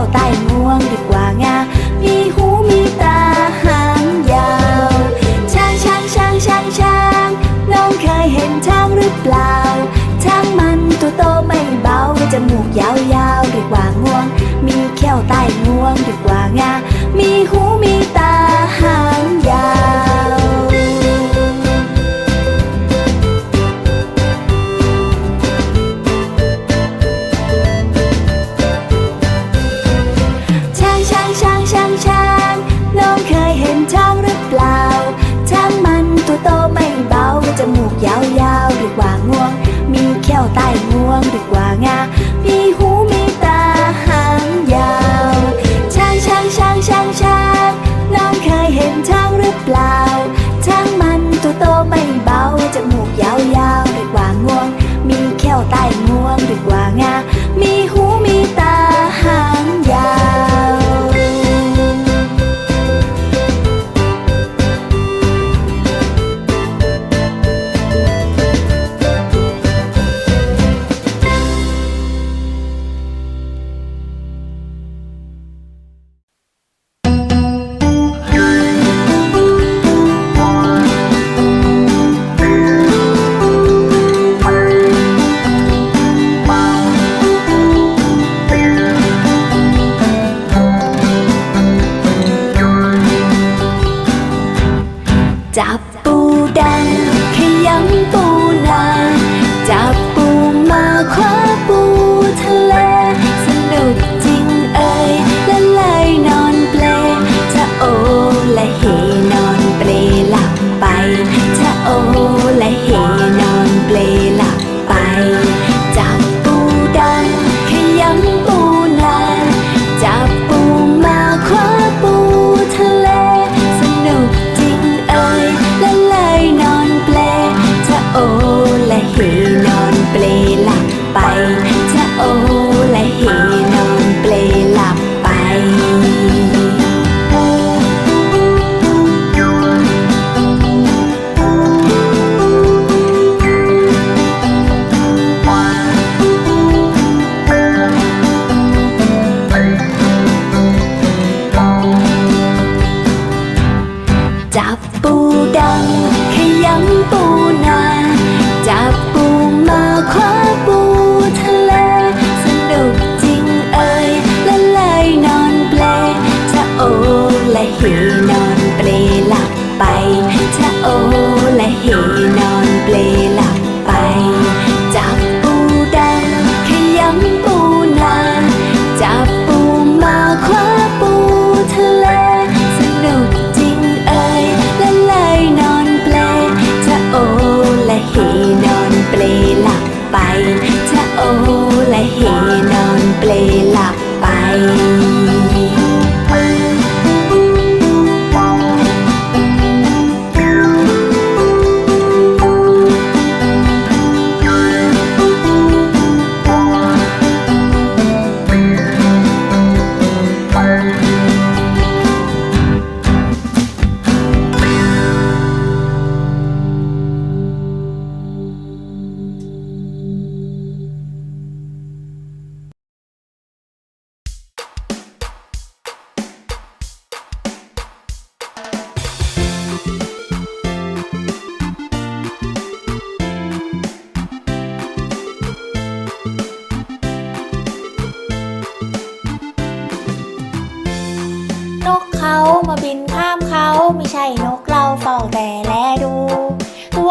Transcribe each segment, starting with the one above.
วใต้งวงดีกว่างา มีหูมีตาหางยาว ช้างช้างช้างช้างช้างน้องเคยเห็นช้างหรือเปล่า ช้างมันตัวโตไม่เบาจมูกยาวยาวดีกว่างวง มีแข้วใต้งวงดีกว่างา มีหูมี 성득 광야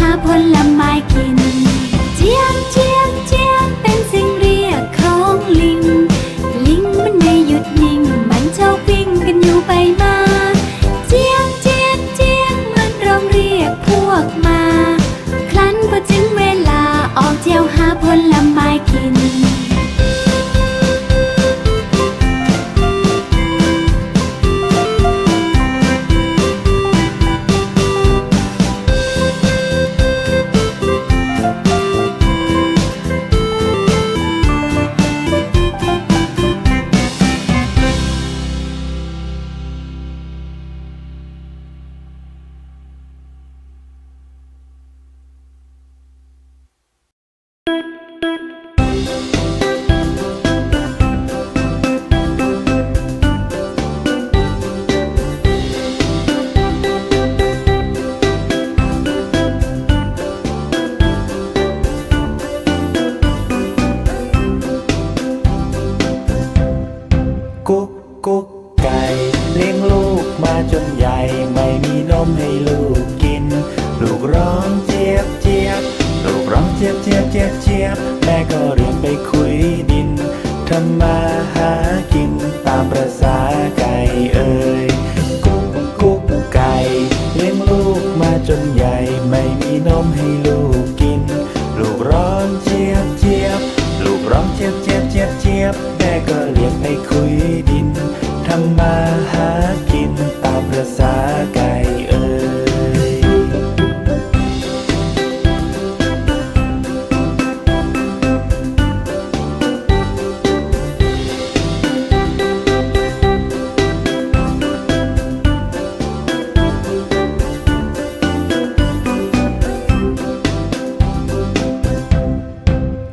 หาผลไม้กิน เจียมเจียมเจียมเป็นเสียงเรียกของลิง ลิงมันไม่หยุดนิ่ง มันชอบวิ่งกันอยู่ไปมา เจียมเจียมเจียมมันร้องเรียกพวกมา ครั้นพอถึงเวลาออกเที่ยวหาผลไม้กิน กุ๊ หากินตามประษาไก่เอ่ยกุ๊กกุ๊กไก่เลี้ยงลูกมาจนใหญ่ไม่มีนมให้ลูกกิน ลูกร้องเจี๊ยบเจี๊ยบลูกร้องเจี๊ยบเจี๊ยบเจี๊ยบเจี๊ยบแม่ก็เลี้ยงไปคุยดินทำมาหา